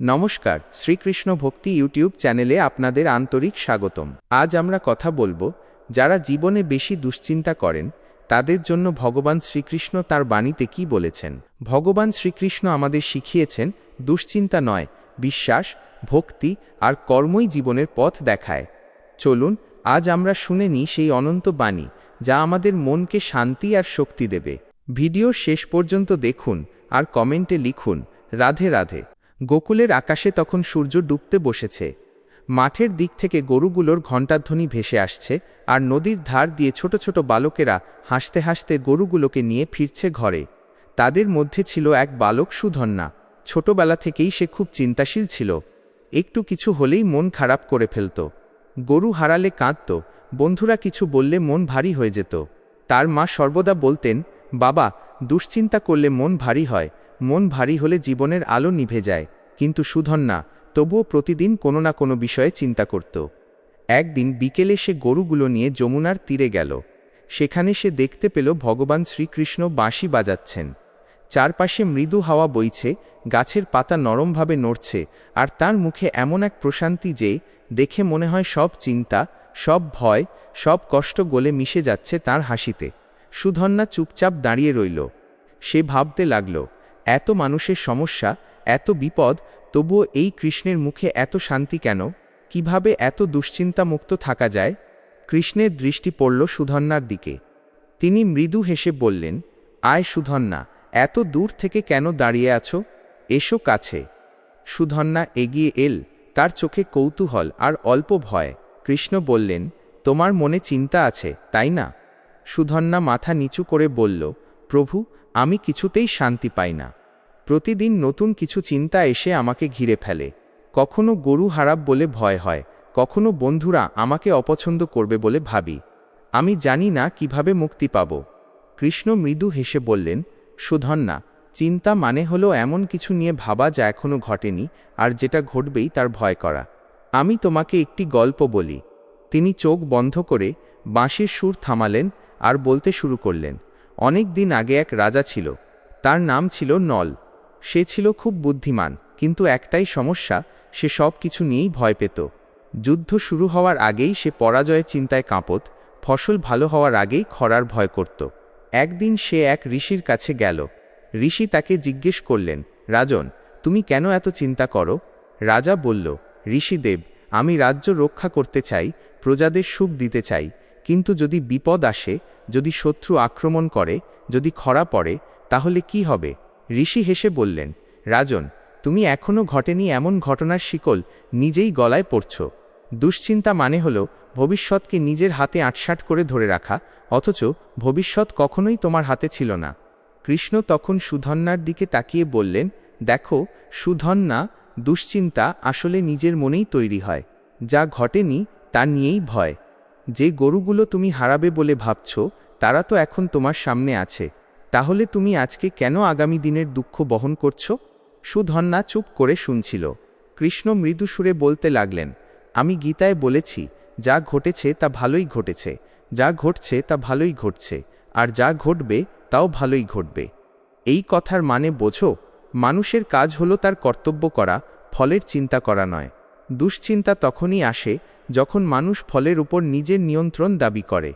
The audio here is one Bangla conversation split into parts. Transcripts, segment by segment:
নমস্কার, শ্রীকৃষ্ণ ভক্তি ইউটিউব চ্যানেলে আপনাদের আন্তরিক স্বাগতম। আজ আমরা কথা বলব, যারা জীবনে বেশি দুশ্চিন্তা করেন, তাদের জন্য ভগবান শ্রীকৃষ্ণ তার বাণীতে কি বলেছেন? ভগবান শ্রীকৃষ্ণ আমাদের শিখিয়েছেন, দুশ্চিন্তা নয়, বিশ্বাস, ভক্তি আর কর্মই জীবনের পথ দেখায়। চলুন, আজ আমরা শুনে নিই সেই অনন্ত বাণী, যা আমাদের মনকে শান্তি আর শক্তি দেবে। ভিডিওর শেষ পর্যন্ত দেখুন আর কমেন্টে লিখুন, রাধে রাধে। গোকুলের আকাশে তখন সূর্য ডুবতে বসেছে। মাঠের দিক থেকে গরুগুলোর ঘণ্টাধ্বনি ভেসে আসছে আর নদীর ধার দিয়ে ছোট ছোট বালকেরা হাসতে হাসতে গরুগুলোকে নিয়ে ফিরছে ঘরে। তাদের মধ্যে ছিল এক বালক সুধন্যা। ছোটবেলা থেকেই সে খুব চিন্তাশীল ছিল। একটু কিছু হলেই মন খারাপ করে ফেলত। গরু হারালে কাঁদত। বন্ধুরা কিছু বললে মন ভারী হয়ে যেত। তার মা সর্বদা বলতেন, বাবা, দুশ্চিন্তা করলে মন ভারী হয়। মন ভারী হলে জীবনের আলো নিভে যায়, কিন্তু সুধন্যা তবুও প্রতিদিন কোনো না কোনো বিষয়ে চিন্তা করত। একদিন বিকেলে সে গরুগুলো নিয়ে যমুনার তীরে গেল। সেখানে সে দেখতে পেল ভগবান শ্রীকৃষ্ণ বাঁশি বাজাচ্ছেন। চারপাশে মৃদু হাওয়া বইছে, গাছের পাতা নরমভাবে নড়ছে, আর তার মুখে এমন এক প্রশান্তি যে, দেখে মনে হয় সব চিন্তা, সব ভয়, সব কষ্ট গলে মিশে যাচ্ছে তার হাসিতে। সুধন্যা চুপচাপ দাঁড়িয়ে রইল। সে ভাবতে লাগল এত মানুষের সমস্যা, এত বিপদ, তবুও এই কৃষ্ণের মুখে এত শান্তি কেন? কীভাবে এত দুশ্চিন্তা মুক্ত থাকা যায়? কৃষ্ণের দৃষ্টি পড়ল সুধন্যার দিকে। তিনি মৃদু হেসে বললেন, আয় সুধন্যা এত দূর থেকে কেন দাঁড়িয়ে আছো? এসো কাছে। সুধন্যা এগিয়ে এল, তার চোখে কৌতূহল আর অল্প ভয়। কৃষ্ণ বললেন, তোমার মনে চিন্তা আছে, তাই না? সুধন্যা মাথা নিচু করে বলল, প্রভু আমি কিছুতেই শান্তি পাই না। প্রতিদিন নতুন কিছু চিন্তা এসে আমাকে ঘিরে ফেলে। কখনো গরু হারাপ বলে ভয় হয়, কখনো বন্ধুরা আমাকে অপছন্দ করবে বলে ভাবি। আমি জানি না কীভাবে মুক্তি পাব। কৃষ্ণ মৃদু হেসে বললেন, সুধন্যা, চিন্তা মানে হলো এমন কিছু নিয়ে ভাবা যা এখনও ঘটেনি আর যেটা ঘটবেই তার ভয় করা। আমি তোমাকে একটি গল্প বলি। তিনি চোখ বন্ধ করে বাঁশির সুর থামালেন আর বলতে শুরু করলেন অনেক দিন আগে এক রাজা ছিল। তার নাম ছিল নল। সে ছিল খুব বুদ্ধিমান, কিন্তু একটাই সমস্যা, সে সব কিছু নিয়েই ভয় পেত। যুদ্ধ শুরু হওয়ার আগেই সে পরাজয়ের চিন্তায় কাঁপত, ফসল ভালো হওয়ার আগেই খরার ভয় করত। একদিন সে এক ঋষির কাছে গেল। ঋষি তাকে জিজ্ঞেস করলেন, রাজন, তুমি কেন এত চিন্তা করো? রাজা বলল, ঋষিদেব, আমি রাজ্য রক্ষা করতে চাই, প্রজাদের সুখ দিতে চাই কিন্তু যদি বিপদ আসে, যদি শত্রু আক্রমণ করে, যদি খরা পড়ে, তাহলে কি হবে? ঋষি হেসে বললেন, রাজন, তুমি এখনও ঘটেনি এমন ঘটনার শিকল নিজেই গলায় পড়ছ। দুশ্চিন্তা মানে হল ভবিষ্যৎকে নিজের হাতে আটসাট করে ধরে রাখা, অথচ ভবিষ্যৎ কখনোই তোমার হাতে ছিল না। কৃষ্ণ তখন সুধন্যার দিকে তাকিয়ে বললেন, দেখো, সুধন্যা, দুশ্চিন্তা আসলে নিজের মনেই তৈরি হয়। যা ঘটেনি, তা নিয়েই ভয়। যে গরুগুলো তুমি হারাবে বলে ভাবছ, তারা তো এখন তোমার সামনে আছে। তাহলে তুমি আজকে কেন আগামী দিনের দুঃখ বহন করছ? সুধন্যা চুপ করে শুনছিল। কৃষ্ণ মৃদু সুরে বলতে লাগলেন, আমি গীতায় বলেছি, যা ঘটেছে তা ভালোই ঘটেছে, যা ঘটছে তা ভালোই ঘটছে, আর যা ঘটবে তাও ভালোই ঘটবে। এই কথার মানে বোঝো, মানুষের কাজ হলো তার কর্তব্য করা, ফলের চিন্তা করা নয়। দুশ্চিন্তা তখনই আসে যখন মানুষ ফলের উপর নিজের নিয়ন্ত্রণ দাবি করে।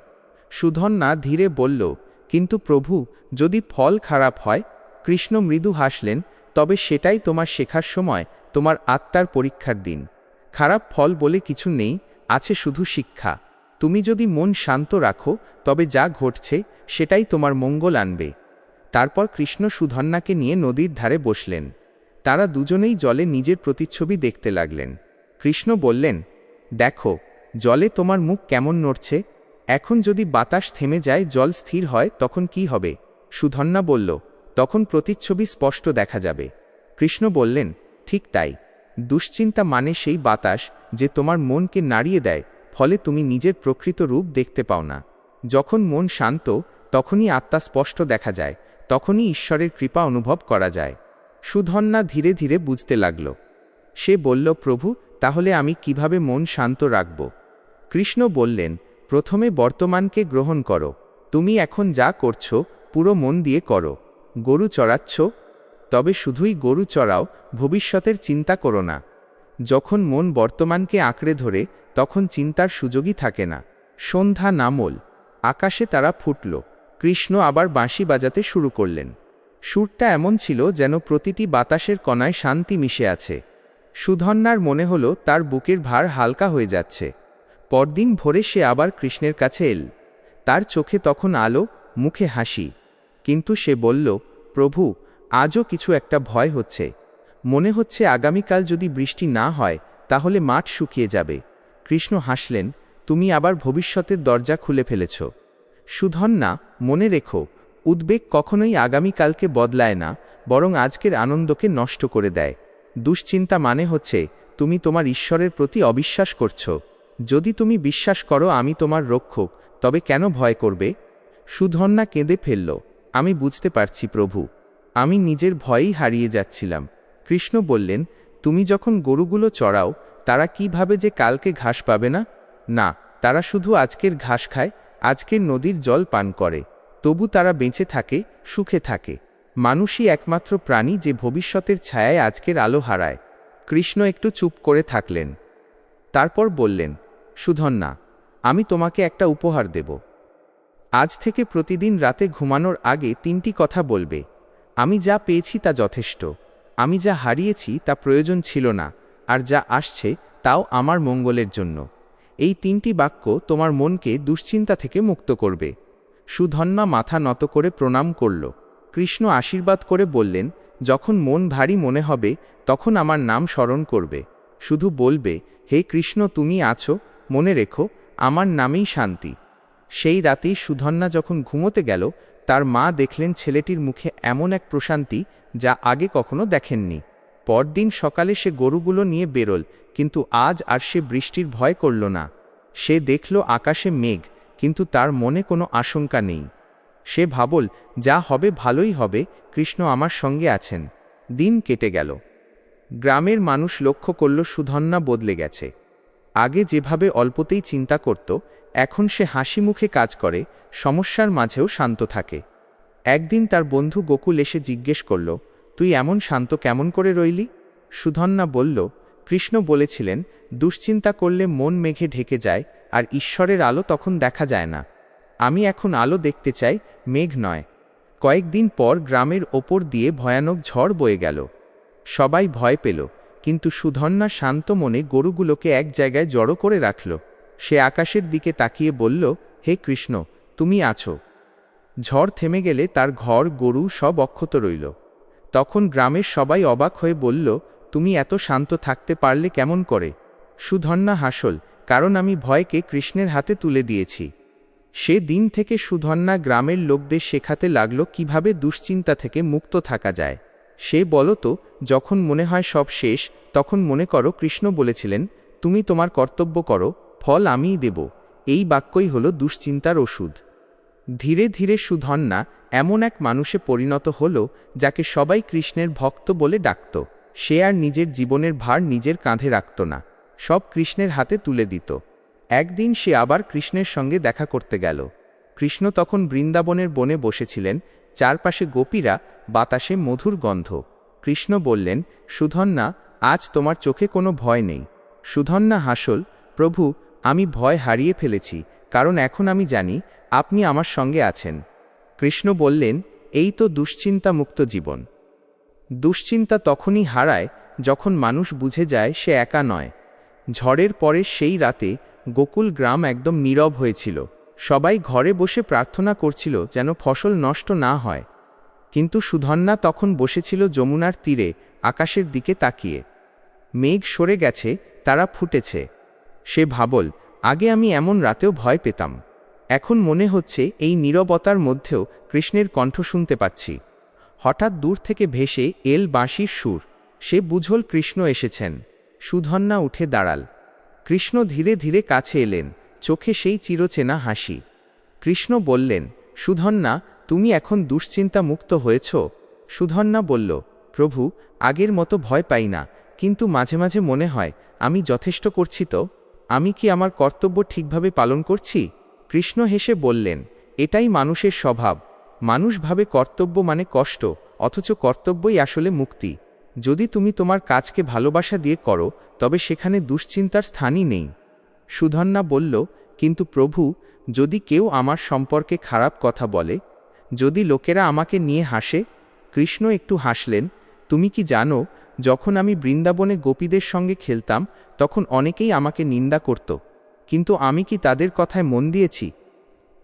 সুধন্যা ধীরে বলল, কিন্তু প্রভু, যদি ফল খারাপ হয়, কৃষ্ণ মৃদু হাসলেন, তবে সেটাই তোমার শেখার সময়, তোমার আত্মার পরীক্ষার দিন। খারাপ ফল বলে কিছু নেই, আছে শুধু শিক্ষা। তুমি যদি মন শান্ত রাখো, তবে যা ঘটছে, সেটাই তোমার মঙ্গল আনবে। তারপর কৃষ্ণ সুধন্যাকে নিয়ে নদীর ধারে বসলেন। তারা দুজনেই জলে নিজের প্রতিচ্ছবি দেখতে লাগলেন। কৃষ্ণ বললেন দেখো, জলে তোমার মুখ কেমন নড়ছে, এখন যদি বাতাস থেমে যায়, জল স্থির হয়, তখন কি হবে? সুধন্যা বলল, তখন প্রতিচ্ছবি স্পষ্ট দেখা যাবে। কৃষ্ণ বললেন, ঠিক তাই। দুশ্চিন্তা মানে সেই বাতাস যে তোমার মনকে নাড়িয়ে দেয়, ফলে তুমি নিজের প্রকৃত রূপ দেখতে পাও না। যখন মন শান্ত, তখনই আত্মা স্পষ্ট দেখা যায়, তখনই ঈশ্বরের কৃপা অনুভব করা যায়। সুধন্যা ধীরে ধীরে বুঝতে লাগল। সে বলল, প্রভু তাহলে আমি কীভাবে মন শান্ত রাখব? কৃষ্ণ বললেন, প্রথমে বর্তমানকে গ্রহণ করো। তুমি এখন যা করছ, পুরো মন দিয়ে করো। গরু চড়াচ্ছ? তবে শুধুই গরু চড়াও, ভবিষ্যতের চিন্তা করো না। যখন মন বর্তমানকে আঁকড়ে ধরে, তখন চিন্তার সুযোগই থাকে না। সন্ধ্যা নামল। আকাশে তারা ফুটল। কৃষ্ণ আবার বাঁশি বাজাতে শুরু করলেন। সুরটা এমন ছিল যেন প্রতিটি বাতাসের কণায় শান্তি মিশে আছে। সুধন্যার মনে হল তার বুকের ভার হালকা হয়ে যাচ্ছে। পরদিন ভোরে সে আবার কৃষ্ণের কাছে এল। তার চোখে তখন আলো, মুখে হাসি। কিন্তু সে বলল, প্রভু, আজও কিছু একটা ভয় হচ্ছে। মনে হচ্ছে আগামীকাল যদি বৃষ্টি না হয়, তাহলে মাঠ শুকিয়ে যাবে কৃষ্ণ হাসলেন, তুমি আবার ভবিষ্যতের দরজা খুলে ফেলেছ। সুধন্যা, মনে রেখো, উদ্বেগ কখনোই আগামীকালকে বদলায় না, বরং আজকের আনন্দকে নষ্ট করে দেয়। দুশ্চিন্তা মানে হচ্ছে, তুমি তোমার ঈশ্বরের প্রতি অবিশ্বাস করছ। যদি তুমি বিশ্বাস করো আমি তোমার রক্ষক, তবে কেন ভয় করবে? সুধন্যা কেঁদে ফেলল। আমি বুঝতে পারছি প্রভু। আমি নিজের ভয়েই হারিয়ে যাচ্ছিলাম। কৃষ্ণ বললেন, তুমি যখন গরুগুলো চড়াও, তারা কীভাবে যে কালকে ঘাস পাবে না? না, তারা শুধু আজকের ঘাস খায়, আজকের নদীর জল পান করে। তবু তারা বেঁচে থাকে, সুখে থাকে। মানুষই একমাত্র প্রাণী যে ভবিষ্যতের ছায়ায় আজকের আলো হারায়। কৃষ্ণ একটু চুপ করে থাকলেন। তারপর বললেন সুধন্যা আমি তোমাকে একটা উপহার দেব। আজ থেকে প্রতিদিন রাতে ঘুমানোর আগে তিনটি কথা বলবে। আমি যা পেয়েছি তা যথেষ্ট। আমি যা হারিয়েছি তা প্রয়োজন ছিল না, আর যা আসছে তাও আমার মঙ্গলের জন্য। এই তিনটি বাক্য তোমার মনকে দুশ্চিন্তা থেকে মুক্ত করবে। সুধন্যা মাথা নত করে প্রণাম করল। কৃষ্ণ আশীর্বাদ করে বললেন, যখন মন ভারী মনে হবে, তখন আমার নাম স্মরণ করবে। শুধু বলবে, হে কৃষ্ণ, তুমি আছো, মনে রেখো, আমার নামেই শান্তি। সেই রাতেই সুধন্যা যখন ঘুমোতে গেল, তার মা দেখলেন ছেলেটির মুখে এমন এক প্রশান্তি, যা আগে কখনো দেখেননি। পরদিন সকালে সে গরুগুলো নিয়ে বেরোল, কিন্তু আজ আর সে বৃষ্টির ভয় করল না। সে দেখল আকাশে মেঘ, কিন্তু তার মনে কোনো আশঙ্কা নেই। সে ভাবল, যা হবে ভালোই হবে, কৃষ্ণ আমার সঙ্গে আছেন। দিন কেটে গেল। গ্রামের মানুষ লক্ষ্য করল সুধন্যা বদলে গেছে। আগে যেভাবে অল্পতেই চিন্তা করত, এখন সে হাসি মুখে কাজ করে, সমস্যার মাঝেও শান্ত থাকে। একদিন তার বন্ধু গোকুল এসে জিজ্ঞেস করল, তুই এমন শান্ত কেমন করে রইলি? সুধন্যা বলল, কৃষ্ণ বলেছিলেন, দুশ্চিন্তা করলে মন মেঘে ঢেকে যায়, আর ঈশ্বরের আলো তখন দেখা যায় না। আমি এখন আলো দেখতে চাই মেঘ নয়। কয়েকদিন পর গ্রামের ওপর দিয়ে ভয়ানক ঝড় বয়ে গেল। সবাই ভয় পেল, কিন্তু সুধন্যা শান্ত মনে গরুগুলোকে এক জায়গায় জড়ো করে রাখল। সে আকাশের দিকে তাকিয়ে বলল, হে কৃষ্ণ, তুমি আছো? ঝড় থেমে গেলে তার ঘর, গরু সব অক্ষত রইল। তখন গ্রামের সবাই অবাক হয়ে বলল, তুমি এত শান্ত থাকতে পারলে কেমন করে? সুধন্যা হাসল, কারণ আমি ভয়কে কৃষ্ণের হাতে তুলে দিয়েছি। সে দিন থেকে সুধন্যা গ্রামের লোকদের শেখাতে লাগল কীভাবে দুশ্চিন্তা থেকে মুক্ত থাকা যায়। সে বলতো যখন মনে হয় সব শেষ, তখন মনে করো কৃষ্ণ বলেছিলেন, তুমি তোমার কর্তব্য করো, ফল আমিই দেব। এই বাক্যই হল দুশ্চিন্তার ওষুধ। ধীরে ধীরে সুধন্যা এমন এক মানুষে পরিণত হল, যাকে সবাই কৃষ্ণের ভক্ত বলে ডাকত। সে আর নিজের জীবনের ভার নিজের কাঁধে রাখত না। সব কৃষ্ণের হাতে তুলে দিত। একদিন সে আবার কৃষ্ণের সঙ্গে দেখা করতে গেল। কৃষ্ণ তখন বৃন্দাবনের বনে বসেছিলেন, চারপাশে গোপীরা, বাতাসে মধুর গন্ধ। কৃষ্ণ বললেন সুধন্যা আজ তোমার চোখে কোনো ভয় নেই। সুধন্যা হাসল, প্রভু, আমি ভয় হারিয়ে ফেলেছি, কারণ এখন আমি জানি, আপনি আমার সঙ্গে আছেন। কৃষ্ণ বললেন, এই তো দুশ্চিন্তা মুক্ত জীবন। দুশ্চিন্তা তখনই হারায়, যখন মানুষ বুঝে যায় সে একা নয়। ঝড়ের পরে সেই রাতে গোকুল গ্রাম একদম নীরব হয়েছিল। সবাই ঘরে বসে প্রার্থনা করছিল যেন ফসল নষ্ট না হয়। কিন্তু সুধন্যা তখন বসেছিল যমুনার তীরে, আকাশের দিকে তাকিয়ে। মেঘ সরে গেছে, তারা ফুটেছে। সে ভাবল, আগে আমি এমন রাতেও ভয় পেতাম। এখন মনে হচ্ছে এই নীরবতার মধ্যেও কৃষ্ণের কণ্ঠ শুনতে পাচ্ছি। হঠাৎ দূর থেকে ভেসে এল বাঁশির সুর। সে বুঝল কৃষ্ণ এসেছেন। সুধন্যা উঠে দাঁড়াল। কৃষ্ণ ধীরে ধীরে কাছে এলেন, চোখে সেই চিরচেনা হাসি। কৃষ্ণ বললেন সুধন্যা তুমি এখন দুশ্চিন্তা মুক্ত হয়েছ? সুধন্যা বলল, প্রভু, আগের মতো ভয় পাই না, কিন্তু মাঝে মাঝে মনে হয়, আমি যথেষ্ট করছি তো? আমি কি আমার কর্তব্য ঠিকভাবে পালন করছি? কৃষ্ণ হেসে বললেন, এটাই মানুষের স্বভাব। মানুষ ভাবে কর্তব্য মানে কষ্ট, অথচ কর্তব্যই আসলে মুক্তি। যদি তুমি তোমার কাজকে ভালোবাসা দিয়ে করো, তবে সেখানে দুশ্চিন্তার স্থানই নেই। সুধন্যা বলল, কিন্তু প্রভু, যদি কেউ আমার সম্পর্কে খারাপ কথা বলে, যদি লোকেরা আমাকে নিয়ে হাসে, কৃষ্ণ একটু হাসলেন, তুমি কি জানো, যখন আমি বৃন্দাবনে গোপীদের সঙ্গে খেলতাম, তখন অনেকেই আমাকে নিন্দা করত। কিন্তু আমি কি তাদের কথায় মন দিয়েছি?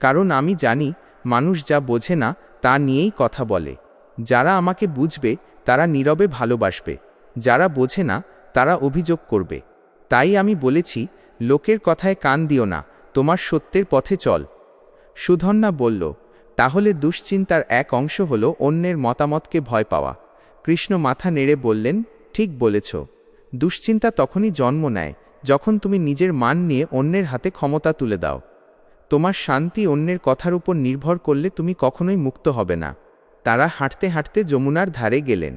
কারণ আমি জানি, মানুষ যা বোঝে না, তা নিয়েই কথা বলে। যারা আমাকে বুঝবে তারা নীরবে ভালোবাসবে। যারা বোঝে না, তারা অভিযোগ করবে। তাই আমি বলেছি, লোকের কথায় কান দিও না, তোমার সত্যের পথে চল। সুধন্যা বলল, তাহলে দুশ্চিন্তার এক অংশ হল অন্যের মতামতকে ভয় পাওয়া। কৃষ্ণ মাথা নেড়ে বললেন, ঠিক বলেছ। দুশ্চিন্তা তখনই জন্ম নেয়, যখন তুমি নিজের মান নিয়ে অন্যের হাতে ক্ষমতা তুলে দাও। তোমার শান্তি অন্যের কথার উপর নির্ভর করলে তুমি কখনোই মুক্ত হবে না। তারা হাঁটতে হাঁটতে যমুনার ধারে গেলেন।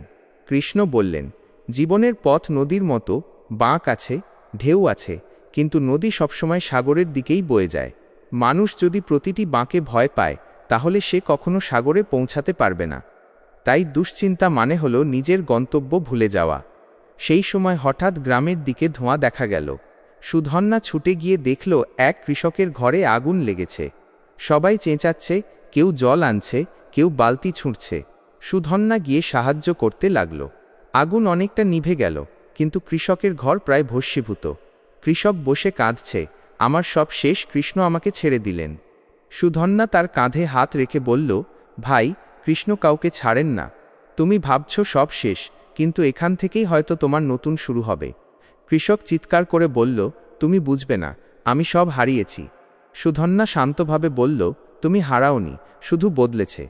কৃষ্ণ বললেন, জীবনের পথ নদীর মতো, বাঁক আছে, ঢেউ আছে, কিন্তু নদী সবসময় সাগরের দিকেই বয়ে যায়। মানুষ যদি প্রতিটি বাঁকে ভয় পায়, তাহলে সে কখনো সাগরে পৌঁছাতে পারবে না। তাই দুশ্চিন্তা মানে হল নিজের গন্তব্য ভুলে যাওয়া। সেই সময় হঠাৎ গ্রামের দিকে ধোঁয়া দেখা গেল। সুধন্যা ছুটে গিয়ে দেখল, এক কৃষকের ঘরে আগুন লেগেছে। সবাই চেঁচাচ্ছে, কেউ জল আনছে কেউ বালতি ছুঁড়ছে। সুধন্যা গিয়ে সাহায্য করতে লাগল। আগুন অনেকটা নিভে গেল, কিন্তু কৃষকের ঘর প্রায় ভস্মীভূত। কৃষক বসে কাঁদছে, আমার সব শেষ, কৃষ্ণ আমাকে ছেড়ে দিলেন। সুধন্যা তার কাঁধে হাত রেখে বলল, ভাই, কৃষ্ণ কাউকে ছাড়েন না। তুমি ভাবছ সব শেষ, কিন্তু এখান থেকেই হয়তো তোমার নতুন শুরু হবে। কৃষক চিৎকার করে বলল, তুমি বুঝবে না, আমি সব হারিয়েছি। সুধন্যা শান্তভাবে বলল, তুমি হারাওনি, শুধু বদলেছে।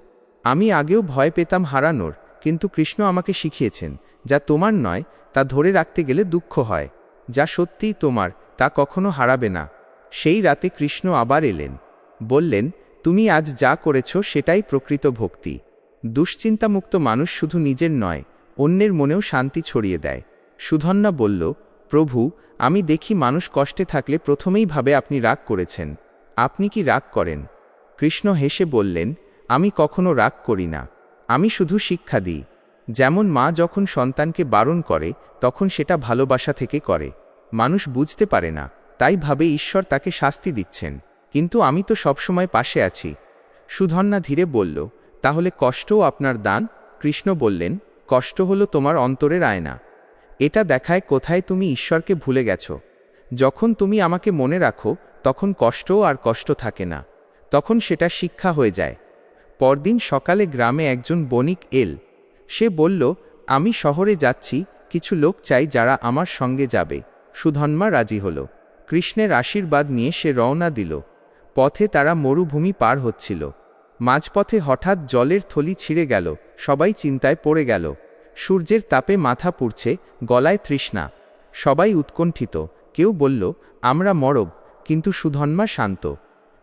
আমি আগেও ভয় পেতাম হারানোর, কিন্তু কৃষ্ণ আমাকে শিখিয়েছেন, যা তোমার নয়, তা ধরে রাখতে গেলে দুঃখ হয়। যা সত্যিই তোমার, তা কখনো হারাবে না। সেই রাতে কৃষ্ণ আবার এলেন। বললেন, তুমি আজ যা করেছ, সেটাই প্রকৃত ভক্তি। দুশ্চিন্তামুক্ত মানুষ শুধু নিজের নয়, অন্যের মনেও শান্তি ছড়িয়ে দেয়। সুধন্যা বলল, প্রভু, আমি দেখি মানুষ কষ্টে থাকলে প্রথমেই ভাবে আপনি রাগ করেছেন। আপনি কি রাগ করেন? কৃষ্ণ হেসে বললেন আমি কখনো রাগ করি না। আমি শুধু শিক্ষা দিই। যেমন মা যখন সন্তানকে বারণ করে, তখন সেটা ভালোবাসা থেকে করে। মানুষ বুঝতে পারে না, তাই ভাবে ঈশ্বর তাকে শাস্তি দিচ্ছেন। কিন্তু আমি তো সবসময় পাশে আছি। সুধন্যা ধীরে বলল, তাহলে কষ্টও আপনার দান? কৃষ্ণ বললেন, কষ্ট হলো তোমার অন্তরের আয়না। এটা দেখায় কোথায় তুমি ঈশ্বরকে ভুলে গেছ। যখন তুমি আমাকে মনে রাখো, তখন কষ্টও আর কষ্ট থাকে না। তখন সেটা শিক্ষা হয়ে যায়। পরদিন সকালে গ্রামে একজন বণিক এল। সে বলল, আমি শহরে যাচ্ছি, কিছু লোক চাই যারা আমার সঙ্গে যাবে। সুধন্মা রাজি হল। কৃষ্ণের আশীর্বাদ নিয়ে সে রওনা দিল। পথে তারা মরুভূমি পার হচ্ছিল। মাঝপথে হঠাৎ জলের থলি ছিঁড়ে গেল, সবাই চিন্তায় পড়ে গেল। সূর্যের তাপে মাথা পুড়ছে, গলায় তৃষ্ণা। সবাই উৎকণ্ঠিত। কেউ বলল, আমরা মরব। কিন্তু সুধন্মা শান্ত।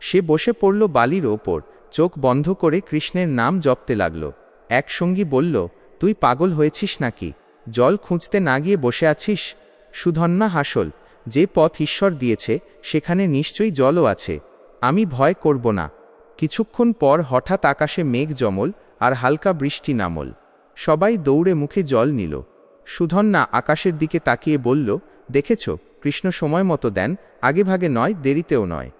সে বসে পড়ল বালির ওপর। চোখ বন্ধ করে কৃষ্ণের নাম জপতে লাগল। এক সঙ্গী বলল, তুই পাগল হয়েছিস নাকি? জল খুঁজতে না গিয়ে বসে আছিস? সুধন্যা হাসল, যে পথ ঈশ্বর দিয়েছে, সেখানে নিশ্চয়ই জলও আছে। আমি ভয় করব না। কিছুক্ষণ পর হঠাৎ আকাশে মেঘ জমল আর হালকা বৃষ্টি নামল। সবাই দৌড়ে মুখে জল নিল। সুধন্যা আকাশের দিকে তাকিয়ে বলল, দেখেছ, কৃষ্ণ সময় মতো দেন আগেভাগে নয়, দেরিতেও নয়।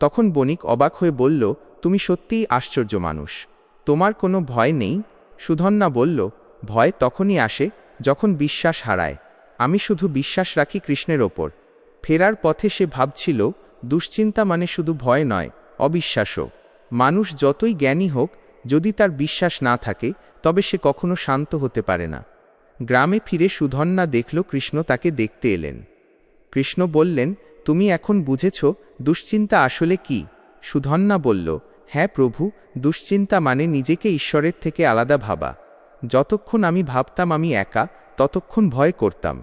তখন বণিক অবাক হয়ে বলল, তুমি সত্যিই আশ্চর্য মানুষ। তোমার কোনো ভয় নেই? সুধন্যা বলল, ভয় তখনই আসে যখন বিশ্বাস হারায়। আমি শুধু বিশ্বাস রাখি কৃষ্ণের ওপর। ফেরার পথে সে ভাবছিল, দুশ্চিন্তা মানে শুধু ভয় নয়, অবিশ্বাসও। মানুষ যতই জ্ঞানী হোক, যদি তার বিশ্বাস না থাকে, তবে সে কখনো শান্ত হতে পারে না। গ্রামে ফিরে সুধন্যা দেখল কৃষ্ণ তাকে দেখতে এলেন। কৃষ্ণ বললেন তুমি এখন বুঝেছ দুশ্চিন্তা আসলে কি? সুধন্যা বলল হ্যাঁ প্রভু, দুশ্চিন্তা মানে নিজেকে ঈশ্বরের থেকে আলাদা ভাবা। যতক্ষণ আমি ভাবতাম আমি একা, ততক্ষণ ভয় করতাম।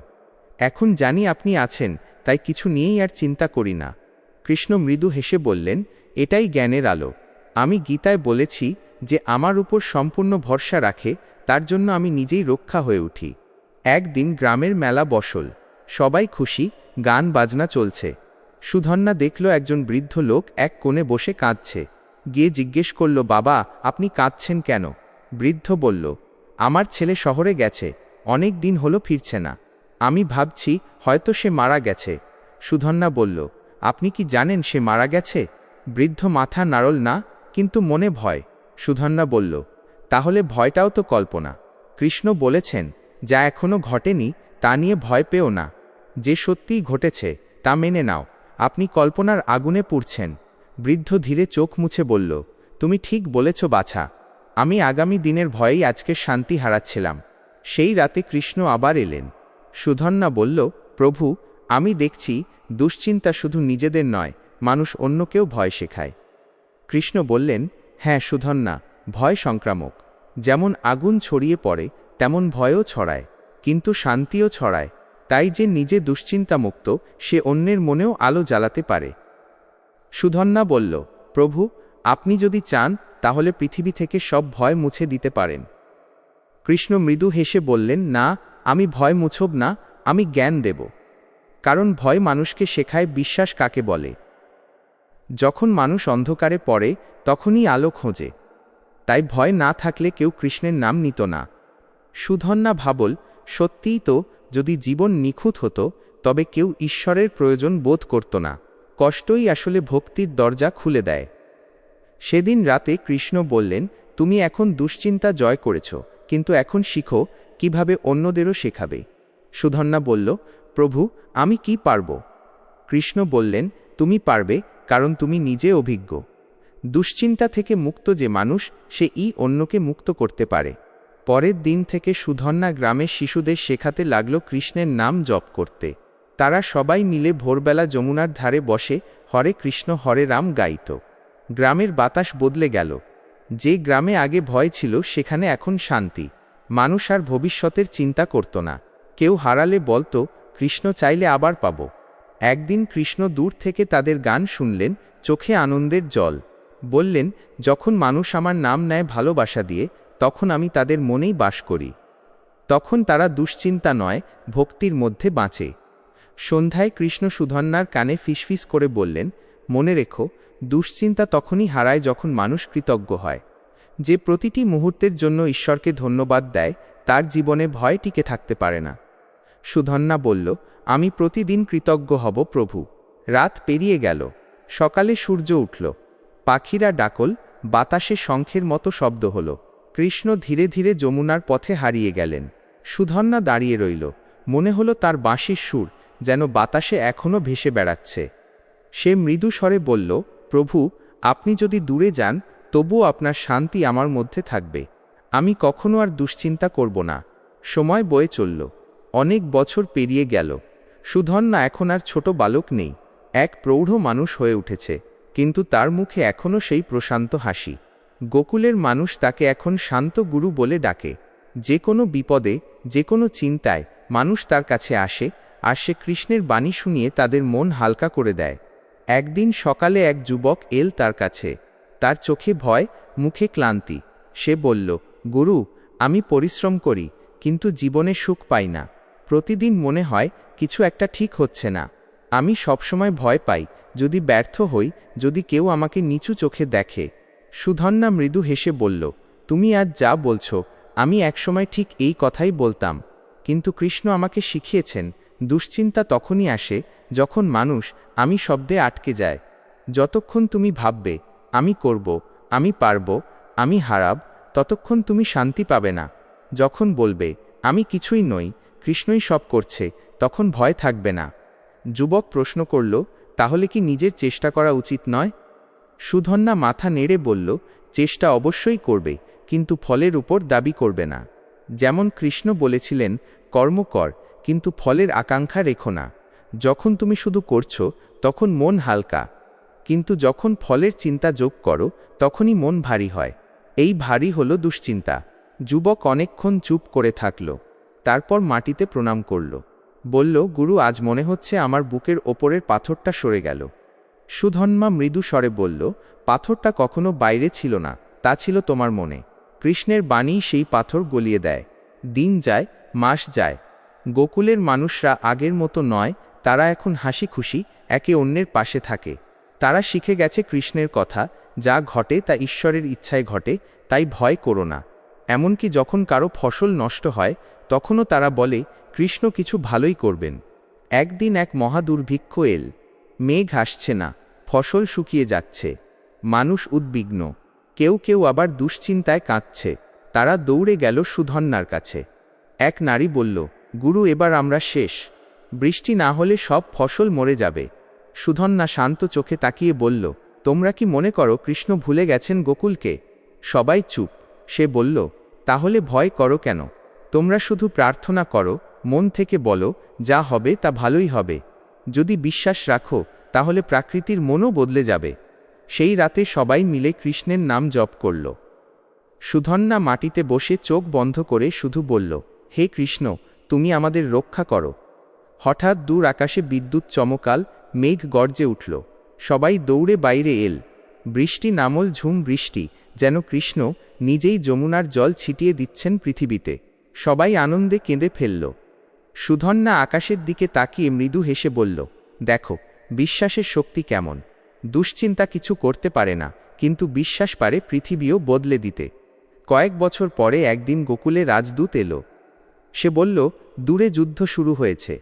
এখন জানি আপনি আছেন, তাই কিছু নিয়েই আর চিন্তা করি না। কৃষ্ণ মৃদু হেসে বললেন, এটাই জ্ঞানের আলো। আমি গীতায় বলেছি যে আমার উপর সম্পূর্ণ ভরসা রাখে, তার জন্য আমি নিজেই রক্ষা হয়ে উঠি। একদিন গ্রামের মেলা বসল। সবাই খুশি গান বাজনা চলছে। সুধন্যা দেখল একজন বৃদ্ধ লোক এক কোণে বসে কাঁদছে। গিয়ে জিজ্ঞেস করল, বাবা, আপনি কাঁদছেন কেন? বৃদ্ধ বলল, আমার ছেলে শহরে গেছে, অনেক দিন হলো ফিরছে না। আমি ভাবছি হয়তো সে মারা গেছে। সুধন্যা বলল, আপনি কি জানেন সে মারা গেছে? বৃদ্ধ মাথা নাড়ল, না, কিন্তু মনে ভয়। সুধন্যা বলল, তাহলে ভয়টাও তো কল্পনা। কৃষ্ণ বলেছেন, যা এখনও ঘটেনি, তা নিয়ে ভয় পেও না। যে সত্যিই ঘটেছে, তা মেনে নাও। আপনি কল্পনার আগুনে পুড়ছেন। বৃদ্ধ ধীরে চোখ মুছে বলল, তুমি ঠিক বলেছ, বাছা। আমি আগামী দিনের ভয়েই আজকে শান্তি হারাচ্ছিলাম। সেই রাতে কৃষ্ণ আবার এলেন। সুধন্যা বলল, প্রভু, আমি দেখছি, দুশ্চিন্তা শুধু নিজেদের নয়, মানুষ অন্যকেও ভয় শেখায়। কৃষ্ণ বললেন হ্যাঁ সুধন্যা ভয় সংক্রামক। যেমন আগুন ছড়িয়ে পড়ে, তেমন ভয়ও ছড়ায়, কিন্তু শান্তিও ছড়ায়। তাই যে নিজে দুশ্চিন্তামুক্ত, সে অন্যের মনেও আলো জ্বালাতে পারে। সুধন্যা বলল, প্রভু, আপনি যদি চান, তাহলে পৃথিবী থেকে সব ভয় মুছে দিতে পারেন। কৃষ্ণ মৃদু হেসে বললেন, না, আমি ভয় মুছব না, আমি জ্ঞান দেব। কারণ ভয় মানুষকে শেখায় বিশ্বাস কাকে বলে। যখন মানুষ অন্ধকারে পড়ে, তখনই আলো খোঁজে। তাই ভয় না থাকলে কেউ কৃষ্ণের নাম নিত না। সুধন্যা ভাবল, সত্যিই তো যদি জীবন নিখুঁত হতো, তবে কেউ ঈশ্বরের প্রয়োজন বোধ করত না। কষ্টই আসলে ভক্তির দরজা খুলে দেয়। সেদিন রাতে কৃষ্ণ বললেন, তুমি এখন দুশ্চিন্তা জয় করেছ, কিন্তু এখন শিখো কীভাবে অন্যদেরও শেখাবে। সুধন্যা বলল, প্রভু, আমি কি পারব? কৃষ্ণ বললেন, তুমি পারবে, কারণ তুমি নিজে অভিজ্ঞ। দুশ্চিন্তা থেকে মুক্ত যে মানুষ, সে ই অন্যকে মুক্ত করতে পারে। পরের দিন থেকে সুধন্যা গ্রামের শিশুদের শেখাতে লাগল কৃষ্ণের নাম জপ করতে। তারা সবাই মিলে ভোরবেলা যমুনার ধারে বসে হরে কৃষ্ণ, হরে রাম গাইত। গ্রামের বাতাস বদলে গেল। যে গ্রামে আগে ভয় ছিল, সেখানে এখন শান্তি। মানুষ আর ভবিষ্যতের চিন্তা করত না। কেউ হারালে বলতো, কৃষ্ণ চাইলে আবার পাব। একদিন কৃষ্ণ দূর থেকে তাদের গান শুনলেন, চোখে আনন্দের জল। বললেন, যখন মানুষ আমার নাম নেয় ভালোবাসা দিয়ে তখন আমি তাদের মনেই বাস করি। তখন তারা দুশ্চিন্তা নয়, ভক্তির মধ্যে বাঁচে। সন্ধ্যায় কৃষ্ণ সুধন্যার কানে ফিসফিস করে বললেন, মনে রেখো, দুশ্চিন্তা তখনই হারায় যখন মানুষ কৃতজ্ঞ হয়। যে প্রতিটি মুহূর্তের জন্য ঈশ্বরকে ধন্যবাদ দেয়, তার জীবনে ভয় টিকে থাকতে পারে না। সুধন্যা বলল, আমি প্রতিদিন কৃতজ্ঞ হব প্রভু। রাত পেরিয়ে গেল। সকালে সূর্য উঠল। পাখিরা ডাকল, বাতাসে শঙ্খের মতো শব্দ হল। কৃষ্ণ ধীরে ধীরে যমুনার পথে হারিয়ে গেলেন। সুধন্যা দাঁড়িয়ে রইল। মনে হলো তার বাঁশির সুর যেন বাতাসে এখনও ভেসে বেড়াচ্ছে। সে মৃদু স্বরে বলল, প্রভু, আপনি যদি দূরে যান, তবুও আপনার শান্তি আমার মধ্যে থাকবে। আমি কখনো আর দুশ্চিন্তা করব না। সময় বয়ে চলল। অনেক বছর পেরিয়ে গেল। সুধন্যা এখন আর ছোট বালক নেই। এক প্রৌঢ় মানুষ হয়ে উঠেছে, কিন্তু তার মুখে এখনও সেই প্রশান্ত হাসি। গোকুলের মানুষ তাকে এখন শান্ত গুরু বলে ডাকে। যে কোনো বিপদে, যে কোনো চিন্তায় মানুষ তার কাছে আসে, আর সে কৃষ্ণের বাণী শুনিয়ে তাদের মন হালকা করে দেয়। একদিন সকালে এক যুবক এল তার কাছে। তার চোখে ভয়, মুখে ক্লান্তি। সে বলল, গুরু, আমি পরিশ্রম করি, কিন্তু জীবনে সুখ পাই না। প্রতিদিন মনে হয়, কিছু একটা ঠিক হচ্ছে না। আমি সবসময় ভয় পাই, যদি ব্যর্থ হই, যদি কেউ আমাকে নিচু চোখে দেখে। সুধন্যা মৃদু হেসে বলল, তুমি আজ যা বলছ, আমি একসময় ঠিক এই কথাই বলতাম। কিন্তু কৃষ্ণ আমাকে শিখিয়েছেন, দুশ্চিন্তা তখনই আসে যখন মানুষ আমি শব্দে আটকে যায়। যতক্ষণ তুমি ভাববে, আমি করব, আমি পারব, আমি হারাব, ততক্ষণ তুমি শান্তি পাবে না। যখন বলবে, আমি কিছুই নই, কৃষ্ণই সব করছে, তখন ভয় থাকবে না। যুবক প্রশ্ন করল, তাহলে কি নিজের চেষ্টা করা উচিত নয়? সুধন্যা মাথা নেড়ে বলল, চেষ্টা অবশ্যই করবে, কিন্তু ফলের উপর দাবি করবে না। যেমন কৃষ্ণ বলেছিলেন, কর্ম কর, কিন্তু ফলের আকাঙ্ক্ষা রেখো না। যখন তুমি শুধু করছ, তখন মন হালকা। কিন্তু যখন ফলের চিন্তা যোগ করো, তখনই মন ভারী হয়। এই ভারী হলো দুশ্চিন্তা। যুবক অনেকক্ষণ চুপ করে থাকল। তারপর মাটিতে প্রণাম করল। বলল, গুরু, আজ মনে হচ্ছে আমার বুকের ওপরের পাথরটা সরে গেল। সুধন্মা মৃদু স্বরে বলল, পাথরটা কখনো বাইরে ছিল না, তা ছিল তোমার মনে। কৃষ্ণের বাণী সেই পাথর গলিয়ে দেয়। দিন যায়, মাস যায়। গোকুলের মানুষরা আগের মতো নয়, তারা এখন হাসি খুশি, একে অন্যের পাশে থাকে। তারা শিখে গেছে কৃষ্ণের কথা, যা ঘটে তা ঈশ্বরের ইচ্ছায় ঘটে, তাই ভয় করো না। এমনকি যখন কারও ফসল নষ্ট হয়, তখনও তারা বলে, কৃষ্ণ কিছু ভালোই করবেন। একদিন এক মহাদুর্ভিক্ষ এল। মেঘ আসছে না, ফসল শুকিয়ে যাচ্ছে। মানুষ উদ্বিগ্ন। কেউ কেউ আবার দুশ্চিন্তায় কাঁদছে। তারা দৌড়ে গেল সুধন্যার কাছে। এক নারী বলল, গুরু, এবার আমরা শেষ। বৃষ্টি না হলে সব ফসল মরে যাবে। সুধন্যা শান্ত চোখে তাকিয়ে বলল, তোমরা কি মনে করো কৃষ্ণ ভুলে গেছেন গোকুলকে? সবাই চুপ। সে বলল, তাহলে ভয় করো কেন? তোমরা শুধু প্রার্থনা করো, মন থেকে বলো, যা হবে তা ভালোই হবে। যদি বিশ্বাস রাখো, তাহলে প্রাকৃতির মনও বদলে যাবে। সেই রাতে সবাই মিলে কৃষ্ণের নাম জপ করল। সুধন্যা মাটিতে বসে চোখ বন্ধ করে শুধু বলল, হে কৃষ্ণ, তুমি আমাদের রক্ষা করো। হঠাৎ দূর আকাশে বিদ্যুৎ চমকাল, মেঘ গর্জে উঠল। সবাই দৌড়ে বাইরে এল। বৃষ্টি নামল ঝুম বৃষ্টি, যেন কৃষ্ণ নিজেই যমুনার জল ছিটিয়ে দিচ্ছেন পৃথিবীতে। সবাই আনন্দে কেঁদে ফেলল। সুধন্যা আকাশের দিকে তাকিয়ে মৃদু হেসে বলল, দেখো, বিশ্বাসের শক্তি কেমন? দুশ্চিন্তা কিছু করতে পারে না, কিন্তু বিশ্বাস পারে পৃথিবীও বদলে দিতে। কয়েক বছর পরে একদিন গোকুলে রাজদূত এলো। সে বলল, দূরে যুদ্ধ শুরু হয়েছে।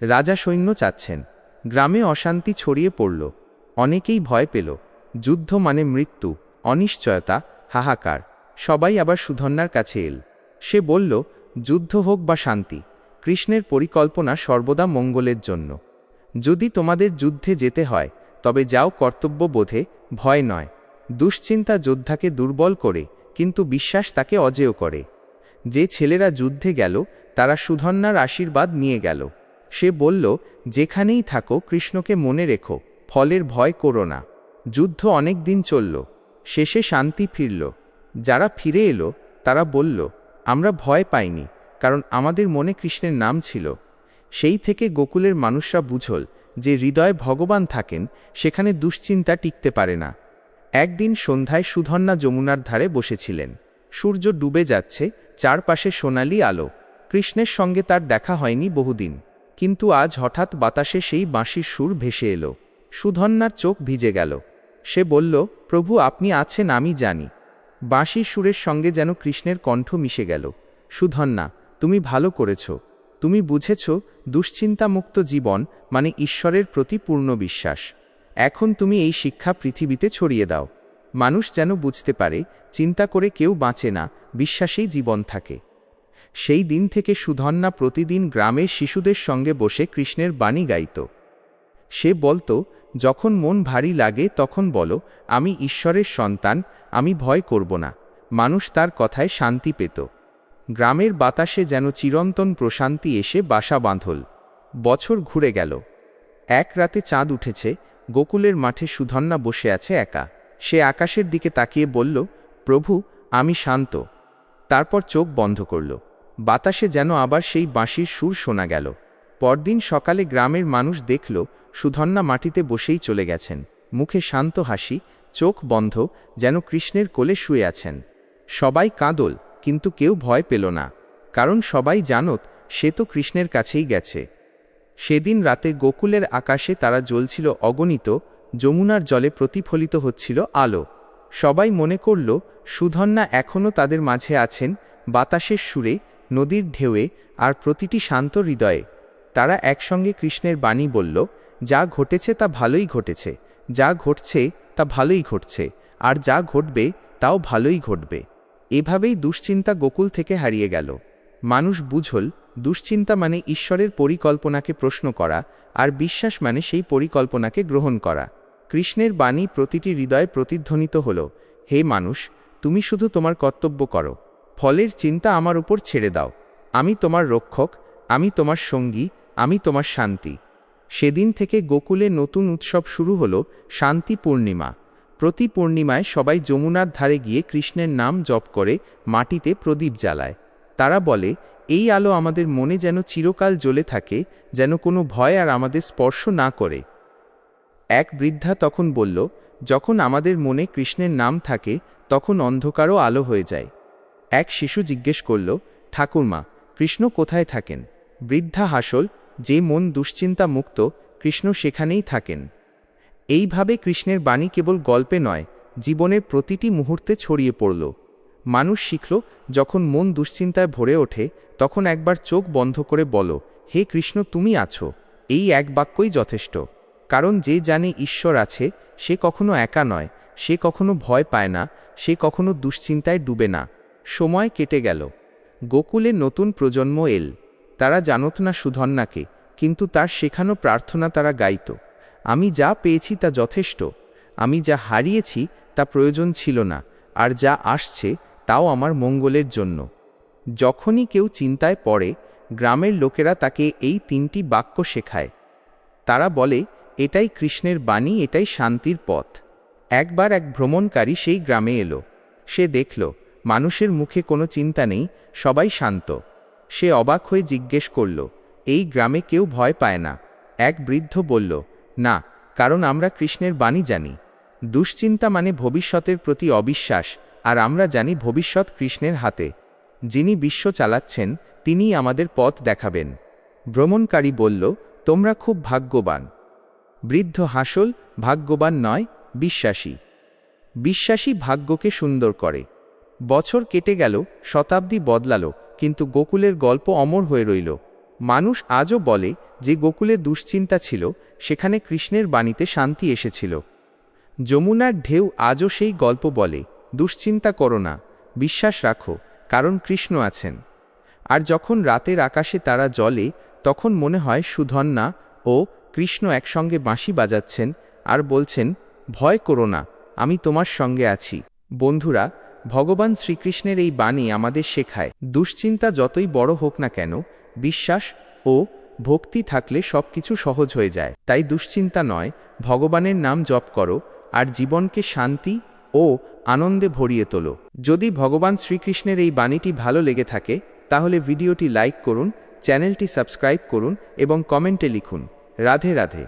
রাজা সৈন্য চাচ্ছেন। গ্রামে অশান্তি ছড়িয়ে পড়ল। অনেকেই ভয় পেল। যুদ্ধ মানে মৃত্যু, অনিশ্চয়তা, হাহাকার। সবাই আবার সুধন্যার কাছে এল। সে বলল, যুদ্ধ হোক বা শান্তি কৃষ্ণের পরিকল্পনা সর্বদা মঙ্গলের জন্য। যদি তোমাদের যুদ্ধে যেতে হয়, তবে যাও কর্তব্য বোধে ভয় নয়। দুশ্চিন্তা যোদ্ধাকে দুর্বল করে, কিন্তু বিশ্বাস তাকে অজেয় করে। যে ছেলেরা যুদ্ধে গেল, তারা সুধন্যার আশীর্বাদ নিয়ে গেল। সে বলল, যেখানেই থাকো, কৃষ্ণকে মনে রেখো, ফলের ভয় করো না। যুদ্ধ অনেক দিন চলল। শেষে শান্তি ফিরল। যারা ফিরে এলো, তারা বলল, আমরা ভয় পাইনি। কারণ আমাদের মনে কৃষ্ণের নাম ছিল। সেই থেকে গোকুলের মানুষরা বুঝল যে হৃদয়ে ভগবান থাকেন, সেখানে দুশ্চিন্তা টিকতে পারে না। একদিন সন্ধ্যায় সুধন্যা যমুনার ধারে বসেছিলেন। সূর্য ডুবে যাচ্ছে, চারপাশে সোনালি আলো। কৃষ্ণের সঙ্গে তার দেখা হয়নি বহুদিন। কিন্তু আজ হঠাৎ বাতাসে সেই বাঁশির সুর ভেসে এলো। সুধন্যার চোখ ভিজে গেল। সে বলল, প্রভু, আপনি আছেন আমি জানি। বাঁশির সুরের সঙ্গে যেন কৃষ্ণের কণ্ঠ মিশে গেল। সুধন্যা তুমি ভালো করেছ। তুমি বুঝেছ, দুশ্চিন্তামুক্ত জীবন মানে ঈশ্বরের প্রতি পূর্ণ বিশ্বাস। এখন তুমি এই শিক্ষা পৃথিবীতে ছড়িয়ে দাও। মানুষ যেন বুঝতে পারে, চিন্তা করে কেউ বাঁচে না, বিশ্বাসেই জীবন থাকে। সেই দিন থেকে সুধন্যা প্রতিদিন গ্রামের শিশুদের সঙ্গে বসে কৃষ্ণের বাণী গাইত। সে বলতো, যখন মন ভারী লাগে তখন বলো, আমি ঈশ্বরের সন্তান, আমি ভয় করব না। মানুষ তার কথায় শান্তি পেত। গ্রামের বাতাসে যেন চিরন্তন প্রশান্তি এসে বাসা বাঁধল। বছর ঘুরে গেল। এক রাতে চাঁদ উঠেছে, গোকুলের মাঠে সুধন্যা বসে আছে একা। সে আকাশের দিকে তাকিয়ে বলল, প্রভু, আমি শান্ত। তারপর চোখ বন্ধ করল। বাতাসে যেন আবার সেই বাঁশির সুর শোনা গেল। পরদিন সকালে গ্রামের মানুষ দেখল সুধন্যা মাটিতে বসেই চলে গেছেন। মুখে শান্ত হাসি, চোখ বন্ধ, যেন কৃষ্ণের কোলে শুয়ে আছেন। সবাই কাঁদল কিন্তু কেউ ভয় পেল না, কারণ সবাই জানত সে তো কৃষ্ণের কাছেই গেছে। সেদিন রাতে গোকুলের আকাশে তারা জ্বলছিল অগণিত, যমুনার জলে প্রতিফলিত হচ্ছিল আলো। সবাই মনে করল, সুধন্যা এখনও তাদের মাঝে আছেন, বাতাসের সুরে, নদীর ঢেউয়ে, আর প্রতিটি শান্ত হৃদয়ে। তারা একসঙ্গে কৃষ্ণের বাণী বলল, যা ঘটেছে তা ভালোই ঘটেছে, যা ঘটছে তা ভালোই ঘটছে, আর যা ঘটবে তাও ভালোই ঘটবে। এভাবেই দুশ্চিন্তা গোকুল থেকে হারিয়ে গেল। মানুষ বুঝল, দুশ্চিন্তা মানে ঈশ্বরের পরিকল্পনাকে প্রশ্ন করা, আর বিশ্বাস মানে সেই পরিকল্পনাকে গ্রহণ করা। কৃষ্ণের বাণী প্রতিটি হৃদয়ে প্রতিধ্বনিত হল, হে মানুষ, তুমি শুধু তোমার কর্তব্য করো। ফলের চিন্তা আমার উপর ছেড়ে দাও। আমি তোমার রক্ষক, আমি তোমার সঙ্গী, আমি তোমার শান্তি। সেদিন থেকে গোকুলে নতুন উৎসব শুরু হল, শান্তি পূর্ণিমা। প্রতি পূর্ণিমায় সবাই যমুনার ধারে গিয়ে কৃষ্ণের নাম জপ করে মাটিতে প্রদীপ জ্বালায়। তারা বলে, এই আলো আমাদের মনে যেন চিরকাল জ্বলে থাকে, যেন কোনো ভয় আর আমাদের স্পর্শ না করে। এক বৃদ্ধা তখন বলল, যখন আমাদের মনে কৃষ্ণের নাম থাকে, তখন অন্ধকারও আলো হয়ে যায়। এক শিশু জিজ্ঞেস করল, ঠাকুরমা, কৃষ্ণ কোথায় থাকেন? বৃদ্ধা হাসল, যে মন দুশ্চিন্তা মুক্ত কৃষ্ণ সেখানেই থাকেন। এইভাবে কৃষ্ণের বাণী কেবল গল্পে নয়, জীবনের প্রতিটি মুহূর্তে ছড়িয়ে পড়ল। মানুষ শিখল, যখন মন দুশ্চিন্তায় ভরে ওঠে, তখন একবার চোখ বন্ধ করে বলো, হে কৃষ্ণ, তুমি আছো? এই এক বাক্যই যথেষ্ট। কারণ যে জানে ঈশ্বর আছে, সে কখনো একা নয়, সে কখনো ভয় পায় না, সে কখনো দুশ্চিন্তায় ডুবে না। সময় কেটে গেল। গোকুলে নতুন প্রজন্ম এল। তারা জানত না সুধন্যাকে কিন্তু তার শেখানো প্রার্থনা তারা গাইত। আমি যা পেয়েছি তা যথেষ্ট। আমি যা হারিয়েছি তা প্রয়োজন ছিল না, আর যা আসছে তাও আমার মঙ্গলের জন্য। যখনই কেউ চিন্তায় পড়ে, গ্রামের লোকেরা তাকে এই তিনটি বাক্য শেখায়। তারা বলে, এটাই কৃষ্ণের বাণী, এটাই শান্তির পথ। একবার এক ভ্রমণকারী সেই গ্রামে এলো। সে দেখল, মানুষের মুখে কোনো চিন্তা নেই, সবাই শান্ত। সে অবাক হয়ে জিজ্ঞেস করল, এই গ্রামে কেউ ভয় পায় না? এক বৃদ্ধ বলল না, কারণ আমরা কৃষ্ণের বাণী জানি। দুশ্চিন্তা মানে ভবিষ্যতের প্রতি অবিশ্বাস, আর আমরা জানি ভবিষ্যৎ কৃষ্ণের হাতে। যিনি বিশ্ব চালাচ্ছেন, তিনিই আমাদের পথ দেখাবেন। ভ্রমণকারী বলল, তোমরা খুব ভাগ্যবান। বৃদ্ধ হাসল, ভাগ্যবান নয়, বিশ্বাসী। বিশ্বাসী ভাগ্যকে সুন্দর করে। বছর কেটে গেল, শতাব্দী বদলালো, কিন্তু গোকুলের গল্প অমর হয়ে রইল। মানুষ আজও বলে যে গোকুলে দুশ্চিন্তা ছিল, সেখানে কৃষ্ণের বাণীতে শান্তি এসেছিল। যমুনার ঢেউ আজও সেই গল্প বলে, দুশ্চিন্তা করো না, বিশ্বাস রাখো, কারণ কৃষ্ণ আছেন। আর যখন রাতের আকাশে তারা জলে তখন মনে হয় সুধন্যা ও কৃষ্ণ একসঙ্গে বাঁশি বাজাচ্ছেন আর বলছেন, ভয় করো না, আমি তোমার সঙ্গে আছি। বন্ধুরা, ভগবান শ্রীকৃষ্ণের এই বাণী আমাদের শেখায়, দুশ্চিন্তা যতই বড় হোক না কেন বিশ্বাস ও ভক্তি থাকলে সব কিছু সহজ হয়ে যায়। তাই দুশ্চিন্তা নয়, ভগবানের নাম জপ করো আর জীবনকে শান্তি ও আনন্দে ভরিয়ে তোলো। যদি ভগবান শ্রীকৃষ্ণের এই বাণীটি ভালো লেগে থাকে, তাহলে ভিডিওটি লাইক করুন, চ্যানেলটি সাবস্ক্রাইব করুন এবং কমেন্টে লিখুন। রাধে রাধে।